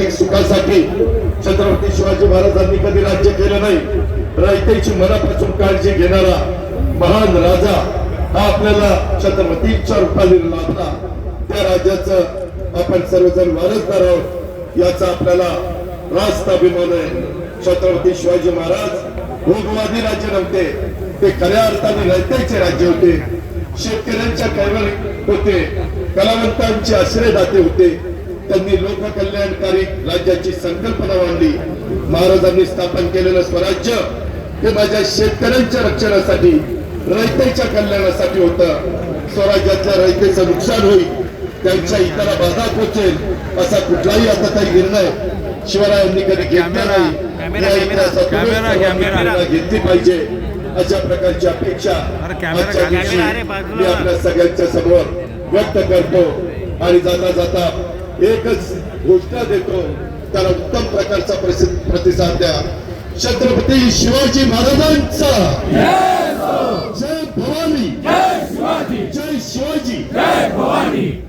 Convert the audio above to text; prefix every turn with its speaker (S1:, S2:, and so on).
S1: जागतिक सुखासाठी. छत्रपती शिवाजी महाराजांनी कधी राज्य केलं नाही. रयतेची मनापासून काळजी घेणारा महान राजा हा आपल्याला छत्रपतीच्या रूपाने लाभला. त्या राजाचं आपण सर्वजण वारसदार आहोत. याचा आपल्याला रास्त अभिमान आहे. छत्रपती शिवाजी महाराज भोगवादी राज्य नव्हते. ते खऱ्या अर्थाने रयतेचे राज्य होते. शेतकऱ्यांच्या कैवल होते. कलावंतांचे आश्रयदाते होते. त्यांनी लोककल्याणकारी राज्याची संकल्पना मांडली. महाराजांनी स्थापन केलेलं स्वराज्य हे माझ्या शेतकऱ्यांच्या रक्षणासाठी रयतेच्या कल्याणासाठी होतं. स्वराज्यातल्या रयतेचं नुकसान होईल त्यांच्या इतरा बाधा पोचेल असा कुठलाही आता काही निर्णय शिवरायांनी कधी घेतला नाही. घेतली पाहिजे. अशा प्रकारची अपेक्षा आजच्या दिवशी. मी आपल्या सगळ्यांच्या समोर व्यक्त करतो. आणि जाता जाता एकच घोषणा देतो त्याला उत्तम प्रकारचा प्रतिसाद द्या. छत्रपती शिवाजी महाराजांचा. जय भवानी. जय शिवाजी.